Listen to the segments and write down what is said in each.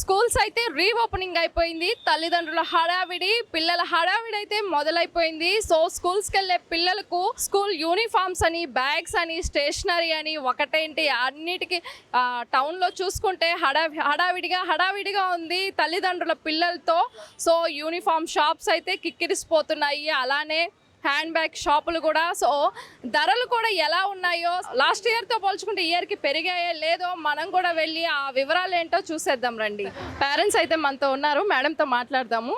Schools అయితే reopening అయిపోయింది. తల్లిదండ్రుల హడావిడి పిల్లల హడావిడి అయితే మొదలైపోయింది. సో స్కూల్స్కి వెళ్ళే పిల్లలకు స్కూల్ యూనిఫామ్స్ అని బ్యాగ్స్ అని స్టేషనరీ అని ఒకటేంటి? అన్నిటికీ టౌన్లో చూసుకుంటే హడా హడావిడిగా హడావిడిగా ఉంది తల్లిదండ్రుల పిల్లలతో. సో యూనిఫామ్ షాప్స్ అయితే కిక్కిరిసిపోతున్నాయి. అలానే హ్యాండ్ బ్యాగ్ షాపులు కూడా. సో ధరలు కూడా ఎలా ఉన్నాయో లాస్ట్ ఇయర్తో పోల్చుకుంటే ఇయర్కి పెరిగాయో లేదో మనం కూడా వెళ్ళి ఆ వివరాలు ఏంటో చూసేద్దాం రండి. పేరెంట్స్ అయితే మనతో ఉన్నారు మేడంతో మాట్లాడదాము.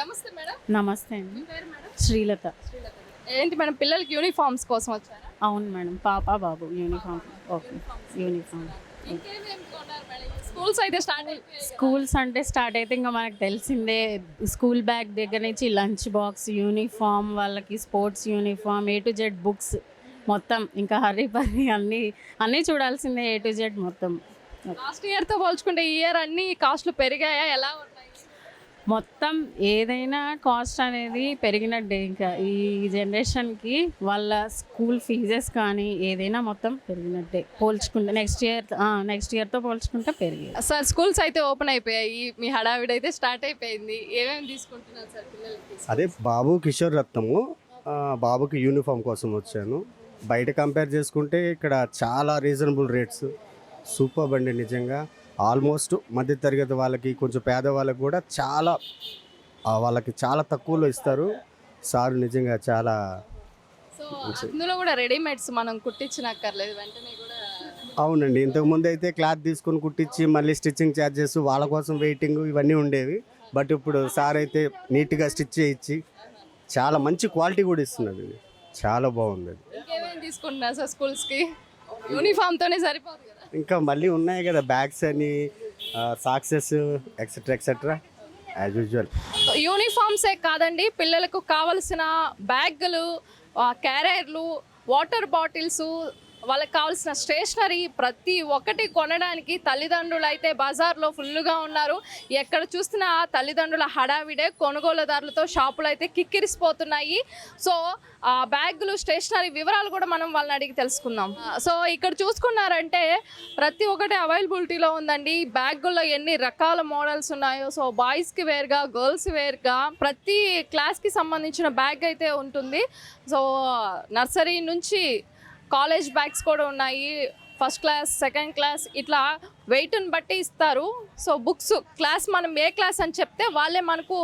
నమస్తే మేడం నమస్తే శ్రీలత. ఏంటి మేడం పిల్లలకి యూనిఫామ్స్ కోసం వచ్చారా? అవును మేడం పాప బాబు యూనిఫామ్ ఓకే యూనిఫామ్ స్కూల్స్ అయితే స్టార్ట్ స్కూల్స్ అంటే స్టార్ట్ అయితే ఇంకా మనకు తెలిసిందే. స్కూల్ బ్యాగ్ దగ్గర నుంచి లంచ్ బాక్స్ యూనిఫామ్ వాళ్ళకి sports uniform A to Z books మొత్తం. ఇంకా హర్రీ పర్రీ అన్నీ అన్నీ చూడాల్సిందే ఏ టు జెడ్ మొత్తం. లాస్ట్ ఇయర్తో పోల్చుకుంటే ఈ ఇయర్ అన్ని కాస్ట్లు పెరిగాయా? ఎలా మొత్తం ఏదైనా కాస్ట్ అనేది పెరిగినట్టే. ఇంకా ఈ జనరేషన్కి వాళ్ళ స్కూల్ ఫీజెస్ కానీ ఏదైనా మొత్తం పెరిగినట్టే. పోల్చుకుంటే నెక్స్ట్ ఇయర్ నెక్స్ట్ ఇయర్తో పోల్చుకుంటే పెరిగాయి సార్ స్కూల్స్ అయితే ఓపెన్ అయిపోయాయి. మీ హడావిడి అయితే స్టార్ట్ అయిపోయింది. ఏమేమి తీసుకుంటున్నారు సార్ పిల్లలకి? అదే బాబు కిషోర్ రత్నము ఆ, బాబుకి యూనిఫామ్ కోసం వచ్చాను. బయట కంపేర్ చేసుకుంటే ఇక్కడ చాలా రీజనబుల్ రేట్స్ సూపర్ అండి నిజంగా. ఆల్మోస్ట్ మధ్యతరగతి వాళ్ళకి కొంచెం పేదవాళ్ళకి కూడా చాలా వాళ్ళకి చాలా తక్కువలో ఇస్తారు. సార్ నిజంగా చాలా సో అందులో కూడా రెడీమేడ్స్ మనం కుట్టించినక్కర్లేదు వెంటనే కూడా అవునండి. ఇంతకుముందు అయితే క్లాత్ తీసుకొని కుట్టించి మళ్ళీ స్టిచ్చింగ్ ఛార్జెస్ వాళ్ళ కోసం వెయిటింగ్ ఇవన్నీ ఉండేవి. బట్ ఇప్పుడు సార్ అయితే నీట్గా స్టిచ్ చేయించి చాలా మంచి క్వాలిటీ కూడా ఇస్తున్నది. చాలా బాగుంది ఇంకేమేమి తీసుకుంటున్నారు సార్ స్కూల్స్కి? యూనిఫామ్తోనే సరిపోదు కదా. ఇంకా మళ్ళీ ఉన్నాయి కదా బ్యాగ్స్ అని socks etcetera etcetera as usual యూనిఫామ్సే కాదండి పిల్లలకు కావలసిన బ్యాగులు క్యారియర్లు వాటర్ బాటిల్స్ వాళ్ళకి కావాల్సిన స్టేషనరీ ప్రతి ఒక్కటి కొనడానికి తల్లిదండ్రులు అయితే బజార్లో ఫుల్గా ఉన్నారు. ఎక్కడ చూసినా తల్లిదండ్రుల హడావిడే కొనుగోలుదారులతో షాపులు అయితే కిక్కిరిసిపోతున్నాయి. సో ఆ బ్యాగులు స్టేషనరీ వివరాలు కూడా మనం వాళ్ళని అడిగి తెలుసుకుందాం. సో ఇక్కడ చూసుకున్నారంటే ప్రతి ఒక్కటి అవైలబిలిటీలో ఉందండి. బ్యాగుల్లో ఎన్ని రకాల మోడల్స్ ఉన్నాయో సో బాయ్స్కి వేర్గా గర్ల్స్ వేర్గా ప్రతి క్లాస్కి సంబంధించిన బ్యాగ్ అయితే ఉంటుంది. సో నర్సరీ నుంచి కాలేజ్ బ్యాగ్స్ కూడా ఉన్నాయి. ఫస్ట్ క్లాస్ సెకండ్ క్లాస్ ఇట్లా వెయిట్ని బట్టి ఇస్తారు. సో బుక్స్ క్లాస్ మనం ఏ క్లాస్ అని చెప్తే వాళ్ళే మనకు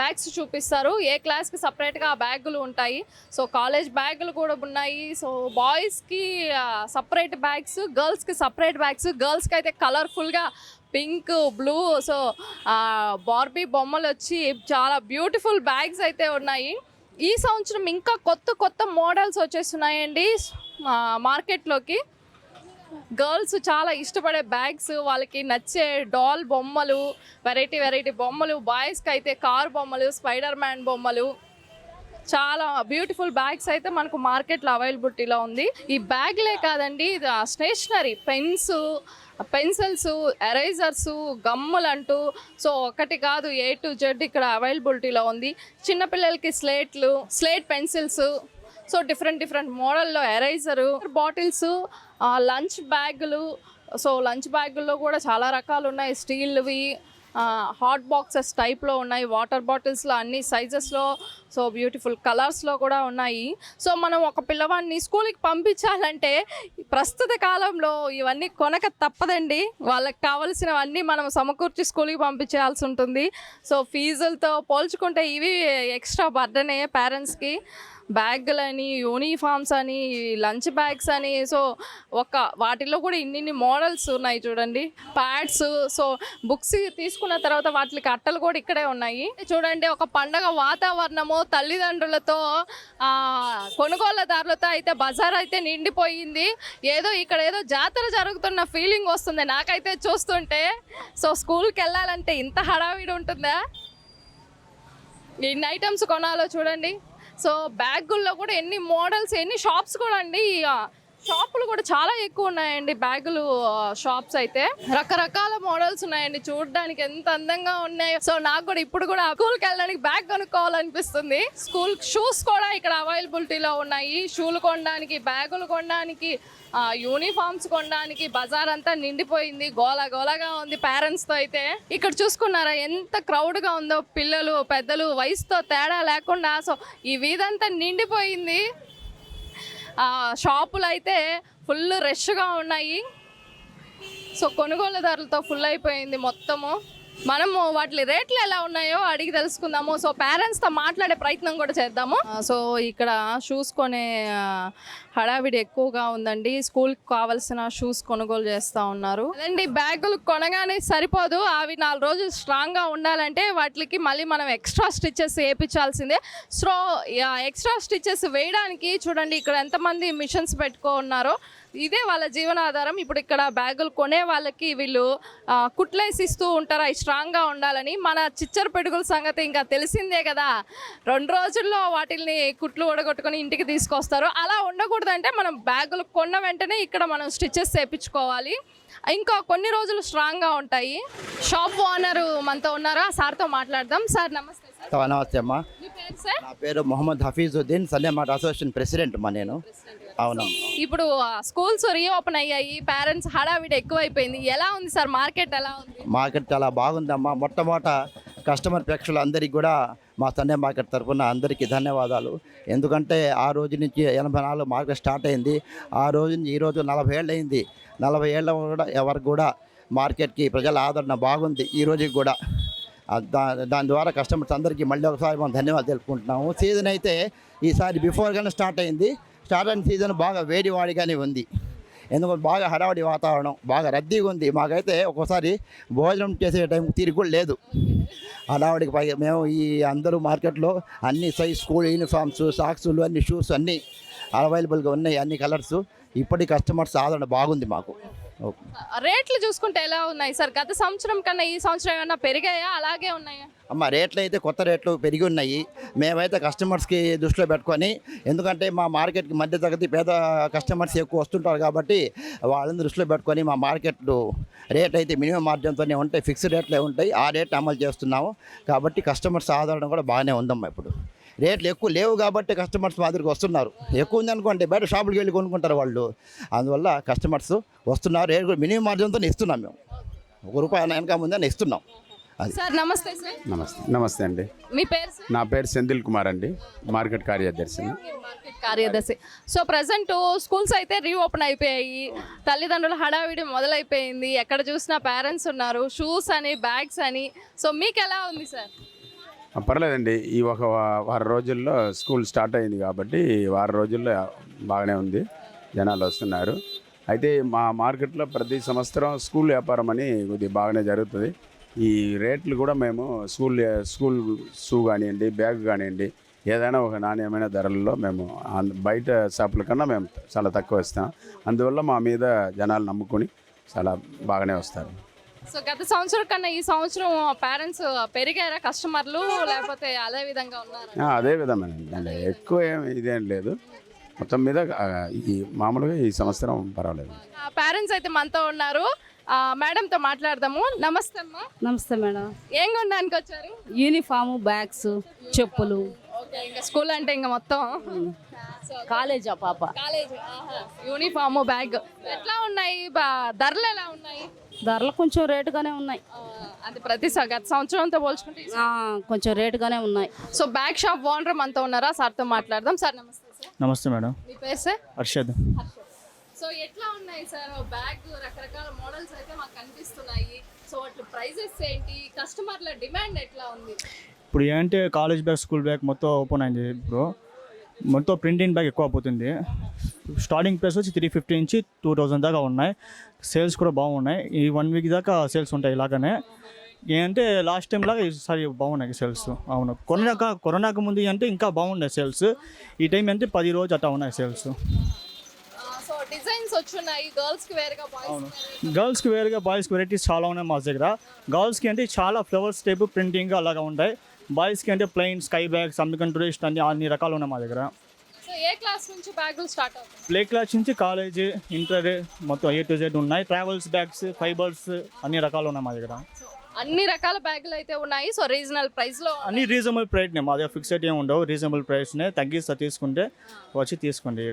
బ్యాగ్స్ చూపిస్తారు. ఏ క్లాస్కి సపరేట్గా ఆ బ్యాగులు ఉంటాయి. సో కాలేజ్ బ్యాగులు కూడా ఉన్నాయి. సో బాయ్స్కి సపరేట్ బ్యాగ్స్ గర్ల్స్కి సపరేట్ బ్యాగ్స్ గర్ల్స్కి అయితే కలర్ఫుల్గా పింక్ బ్లూ సో బార్బీ బొమ్మలు వచ్చి చాలా బ్యూటిఫుల్ బ్యాగ్స్ అయితే ఉన్నాయి. ఈ సంవత్సరం ఇంకా కొత్త కొత్త మోడల్స్ వచ్చేస్తున్నాయండి. మార్కెట్లోకి. గర్ల్స్ చాలా ఇష్టపడే బ్యాగ్స్ వాళ్ళకి నచ్చే డాల్ బొమ్మలు వెరైటీ వెరైటీ బొమ్మలు బాయ్స్కి అయితే కార్ బొమ్మలు స్పైడర్ మ్యాన్ బొమ్మలు చాలా బ్యూటిఫుల్ బ్యాగ్స్ అయితే మనకు మార్కెట్లో అవైలబిలిటీలో ఉంది. ఈ బ్యాగ్లే కాదండి ఇది స్టేషనరీ పెన్స్ పెన్సిల్స్ ఎరేజర్స్ గమ్ములు అంటూ సో ఒకటి కాదు ఏ టు జెడ్ ఇక్కడ అవైలబిలిటీలో ఉంది. చిన్నపిల్లలకి స్లేట్లు slate pencils so different different మోడల్లో ఎరేజరు బాటిల్స్ లంచ్ బ్యాగులు సో లంచ్ బ్యాగుల్లో కూడా చాలా రకాలు ఉన్నాయి స్టీల్వి హాట్ బాక్సెస్ టైప్లో ఉన్నాయి వాటర్ బాటిల్స్లో అన్ని సైజెస్లో సో బ్యూటిఫుల్ కలర్స్లో కూడా ఉన్నాయి. సో మనం ఒక పిల్లవాడిని స్కూల్కి పంపించాలంటే ప్రస్తుత కాలంలో ఇవన్నీ కొనక తప్పదండి. వాళ్ళకి కావలసినవన్నీ మనం సమకూర్చి స్కూల్కి పంపించాల్సి ఉంటుంది. సో ఫీజులతో పోల్చుకుంటే ఇవి ఎక్స్ట్రా బర్డనే పేరెంట్స్కి బ్యాగులని యూనిఫామ్స్ అని లంచ్ బ్యాగ్స్ అని సో ఒక వాటిలో కూడా ఇన్ని మోడల్స్ ఉన్నాయి చూడండి. ప్యాడ్స్ సో బుక్స్ తీసుకున్న తర్వాత వాటికి అట్టలు కూడా ఇక్కడే ఉన్నాయి. చూడండి ఒక పండగ వాతావరణము తల్లిదండ్రులతో కొనుగోలుదారులతో అయితే బజార్ అయితే నిండిపోయింది. ఏదో ఇక్కడ ఏదో జాతర జరుగుతున్న ఫీలింగ్ వస్తుంది నాకైతే చూస్తుంటే. సో స్కూల్కి వెళ్ళాలంటే ఇంత హడావిడి ఉంటుందా? ఎన్ని ఐటమ్స్ కొనాలో చూడండి. సో బ్యాగుల్లో కూడా ఎన్ని మోడల్స్ ఎన్ని షాప్స్ కూడా అండి షాపులు కూడా చాలా ఎక్కువ ఉన్నాయండి బ్యాగులు షాప్స్ అయితే. రకరకాల మోడల్స్ ఉన్నాయండి చూడడానికి ఎంత అందంగా ఉన్నాయో. సో నాకు కూడా ఇప్పుడు కూడా స్కూల్కి వెళ్ళడానికి బ్యాగ్ కొనుక్కోవాలనిపిస్తుంది. స్కూల్ షూస్ కూడా ఇక్కడ అవైలబిలిటీలో ఉన్నాయి. షూలు కొనడానికి బ్యాగులు కొనడానికి యూనిఫామ్స్ కొనడానికి బజార్ అంతా నిండిపోయింది గోల గోలగా ఉంది పేరెంట్స్తో అయితే. ఇక్కడ చూసుకున్నారా ఎంత క్రౌడ్గా ఉందో పిల్లలు పెద్దలు వయసుతో తేడా లేకుండా. సో ఈ వీధంతా నిండిపోయింది. షాపులు అయితే ఫుల్ రష్గా ఉన్నాయి. సో కొనుగోలుదారులతో ఫుల్ అయిపోయింది మొత్తము. మనము వాటి రేట్లు ఎలా ఉన్నాయో అడిగి తెలుసుకుందాము. సో పేరెంట్స్తో మాట్లాడే ప్రయత్నం కూడా చేద్దాము. సో ఇక్కడ షూస్ కొనే హడావిడి ఎక్కువగా ఉందండి. స్కూల్కి కావాల్సిన షూస్ కొనుగోలు చేస్తూ ఉన్నారు. అదండి బ్యాగులు కొనగానే సరిపోదు. అవి నాలుగు రోజులు స్ట్రాంగ్గా ఉండాలంటే వాటికి మళ్ళీ మనం ఎక్స్ట్రా స్టిచెస్ వేయించాల్సిందే. సో ఎక్స్ట్రా స్టిచెస్ వేయడానికి చూడండి ఇక్కడ ఎంతమంది మిషన్స్ పెట్టుకో ఉన్నారో. ఇదే వాళ్ళ జీవనాధారం. ఇప్పుడు ఇక్కడ బ్యాగులు కొనే వాళ్ళకి వీళ్ళు కుట్లేసి ఇస్తూ ఉంటారు. అవి స్ట్రాంగ్గా ఉండాలని మన చిచ్చర పెడుగుల సంగతి ఇంకా తెలిసిందే కదా. రెండు రోజుల్లో వాటిల్ని కుట్లు ఊడగొట్టుకొని ఇంటికి తీసుకొస్తారు. అలా ఉండకూడదంటే మనం బ్యాగులు కొన్న వెంటనే ఇక్కడ మనం స్టిచెస్ చేయించుకోవాలి ఇంకా కొన్ని రోజులు స్ట్రాంగ్గా ఉంటాయి. షాప్ ఓనర్ మనతో ఉన్నారు? సార్తో మాట్లాడదాం. సార్ నమస్తే నమస్తే అమ్మా. నా పేరు మొహమ్మద్ హఫీజుద్దీన్ సన్యామాట అసోసియేషన్ ప్రెసిడెంట్ మా నేను. అవునమ్మా ఇప్పుడు స్కూల్స్ రీఓపెన్ అయ్యాయి పేరెంట్స్ హడావిడి ఎక్కువైపోయింది. ఎలా ఉంది సార్? మార్కెట్ ఎలా ఉంది? మార్కెట్ చాలా బాగుందమ్మా. మొట్టమొదట కస్టమర్ ప్రేక్షకులు అందరికీ కూడా మా సండే మార్కెట్ తరఫున అందరికీ ధన్యవాదాలు. ఎందుకంటే ఆ రోజు నుంచి ఎనభై నాలుగు మార్కెట్ స్టార్ట్ అయింది. ఆ రోజు నుంచి ఈ రోజు నలభై ఏళ్ళు అయింది. నలభై ఏళ్ళ కూడా ఎవరికి కూడా మార్కెట్కి ప్రజల ఆదరణ బాగుంది. ఈ రోజుకి కూడా దాని ద్వారా కస్టమర్స్ అందరికీ మళ్ళీ ఒకసారి మనం ధన్యవాదాలు తెలుపుకుంటున్నాము. సీజన్ అయితే ఈసారి బిఫోర్గానే స్టార్ట్ అయింది. స్టార్టింగ్ సీజన్ బాగా వేడివాడిగానే ఉంది. ఎందుకంటే బాగా హడావడి వాతావరణం బాగా రద్దీగా ఉంది. మాకైతే ఒక్కోసారి భోజనం చేసే టైం తీరిక కూడా లేదు. హడావడికి పై మేము ఈ అందరూ మార్కెట్లో అన్ని సైజ్ స్కూల్ యూనిఫామ్స్ సాక్సులు అన్ని షూస్ అన్నీ అవైలబుల్గా ఉన్నాయి అన్ని కలర్స్ ఇప్పటి కస్టమర్స్ ఆదరణ బాగుంది మాకు. రేట్లు చూసుకుంటే ఎలా ఉన్నాయి సార్? గత సంవత్సరం కన్నా ఈ సంవత్సరం ఏమైనా పెరిగాయా? అలాగే ఉన్నాయా? అమ్మ రేట్లు అయితే కొత్త రేట్లు పెరిగి ఉన్నాయి. మేమైతే కస్టమర్స్కి దృష్టిలో పెట్టుకొని ఎందుకంటే మా మార్కెట్కి మధ్య తరగతి పేద కస్టమర్స్ ఎక్కువ వస్తుంటారు కాబట్టి వాళ్ళని దృష్టిలో పెట్టుకొని మా మార్కెట్లు రేట్ అయితే మినిమం మార్జిన్తోనే ఉంటాయి ఫిక్స్డ్ రేట్లే ఉంటాయి. ఆ రేట్ అమలు చేస్తున్నాము. కాబట్టి కస్టమర్స్ ఆదరణ కూడా బాగానే ఉందమ్మా ఇప్పుడు. రేట్లు ఎక్కువ లేవు కాబట్టి కస్టమర్స్ మా దగ్గరికి వస్తున్నారు. ఎక్కువ ఉంది అనుకోండి బయట షాపులకు వెళ్ళి కొనుక్కుంటారు వాళ్ళు. అందువల్ల కస్టమర్స్ వస్తున్నారు రేట్ కూడా మినిమం మార్జిన్తో ఇస్తున్నాం మేము. ఒక రూపాయి వెనక ముందే ఇస్తున్నాం. అది. సార్ నమస్తే సార్. నమస్తే నమస్తే అండి. మీ పేరు సార్? నా పేరు సెంధిల్ కుమార్ అండి మార్కెట్ కార్యదర్శిని మార్కెట్ కార్యదర్శి. సో ప్రజెంట్ స్కూల్స్ అయితే రీఓపెన్ అయిపోయాయి. తల్లిదండ్రుల హడావిడి మొదలైపోయింది. ఎక్కడ చూసినా పేరెంట్స్ ఉన్నారు. షూస్ అని బ్యాగ్స్ అని. సో మీకు ఎలా ఉంది సార్? పర్లేదండి. ఈ ఒక వారం రోజుల్లో స్కూల్ స్టార్ట్ అయింది కాబట్టి వారం రోజుల్లో బాగానే ఉంది. జనాలు వస్తున్నారు. అయితే మా మార్కెట్లో ప్రతి సంవత్సరం స్కూల్ వ్యాపారం అని కొద్దిగా బాగానే జరుగుతుంది. ఈ రేట్లు కూడా మేము స్కూల్ స్కూల్ షూ కానివ్వండి బ్యాగ్ కానివ్వండి ఏదైనా ఒక నాణ్యమైన ధరల్లో మేము బయట షాపుల కన్నా మేము చాలా తక్కువ ఇస్తాం. అందువల్ల మా మీద జనాలు నమ్ముకొని చాలా బాగానే వస్తారు. సో గత సంవత్సరం కన్నా ఈ సంవత్సరం పేరెంట్స్ పెరిగారా కస్టమర్లు? లేకపోతే అదే విధంగా ఉన్నారా? అదే విధమేనండి. ఎక్కువ ఏం ఇదేం లేదు. మొత్తం మీద ఈ మామూలుగా ఈ సంవత్సరం పర్వాలేదు. పేరెంట్స్ అయితే మనతో ఉన్నారు. ఆ, మేడంతో మాట్లాడదాము. నమస్తే అమ్మా. నమస్తే మేడం. ఏం కొనడానికి వచ్చారు? యూనిఫాము బ్యాగ్స్ చెప్పులు. ఓకే ఇంకా స్కూల్ అంటే ఇంకా మొత్తం? కాలేజా పాప? College uniform bag. ఎట్లా ఉన్నాయి? బా- ధరలు ఎలా ఉన్నాయి? ధరలు కొంచెం రేటుగానే ఉన్నాయి. అది ప్రతి స- గత సంవత్సరంతో పోల్చుకుంటే ఈ ఆ, కొంచెం రేటుగానే ఉన్నాయి. సో బ్యాగ్ షాప్ ఓనర్ మనతో ఉన్నారా? సార్తో మాట్లాడదాం. సార్ నమస్తే సార్. నమస్తే మేడం. మీ పేరు సార్? హర్షద్. సో ఎట్లా ఉన్నాయి సార్? బ్యాగ్ రకరకాల మోడల్స్ అయితే మాకు కనిపిస్తున్నాయి. సో వాటి ప్రైజెస్ ఏంటి? కస్టమర్ల డిమాండ్ ఎట్లా ఉంది? ఇప్పుడు ఏంటంటే కాలేజ్ బ్యాగ్ స్కూల్ బ్యాగ్ మొత్తం ఓపెన్ అయింది ఇప్పుడు మొత్తం ప్రింటింగ్ బ్యాగ్ ఎక్కువ పోతుంది. స్టార్టింగ్ ప్రైస్ వచ్చి త్రీ ఫిఫ్టీ నుంచి టూ థౌజండ్ దాకా ఉన్నాయి. సేల్స్ కూడా బాగున్నాయి. ఈ వన్ వీక్ దాకా సేల్స్ ఉంటాయి ఇలాగనే. ఏంటంటే లాస్ట్ టైం లాగా ఈసారి బాగున్నాయి సేల్స్. అవును. కొరోనాక కరోనాకు ముందు అంటే ఇంకా బాగున్నాయి సేల్స్. ఈ టైం అంటే పది రోజు అట్లా ఉన్నాయి సేల్స్. డిజైన్స్ వచ్చున్నాయి. గర్ల్స్కి వేరుగా. బాయ్స్ గర్ల్స్కి వేరుగా బాయ్స్కి వెరైటీస్ చాలా ఉన్నాయి మా దగ్గర. గర్ల్స్కి అంటే చాలా ఫ్లవర్స్ టైప్ ప్రింటింగ్ అలాగా ఉంటాయి. బాయ్స్కి అంటే plain sky bags American tourist అన్ని అన్ని రకాలు ఉన్నాయి మా దగ్గర. ఏ క్లాస్ నుంచి బ్యాగులు స్టార్ట్ అవుతాయి ప్లే క్లాస్ నుంచి కాలేజ్ ఇంటర్ మొత్తం ఏ టు జెడ్ ఉన్నాయి. ట్రావెల్స్ బ్యాగ్స్ ఫైబర్స్ అన్ని రకాలు ఉన్నాయి మా దగ్గర. అన్ని రకాల బ్యాగులు అయితే ఉన్నాయి. సో రీజనల్ ప్రైస్లో అన్ని రీజనబుల్ ప్రైస్నే మా దగ్గర ఫిక్స్డ్ ఏమి ఉండవు. రీజనబుల్ ప్రైస్నే తగ్గిస్తా తీసుకుంటే వచ్చి తీసుకోండి.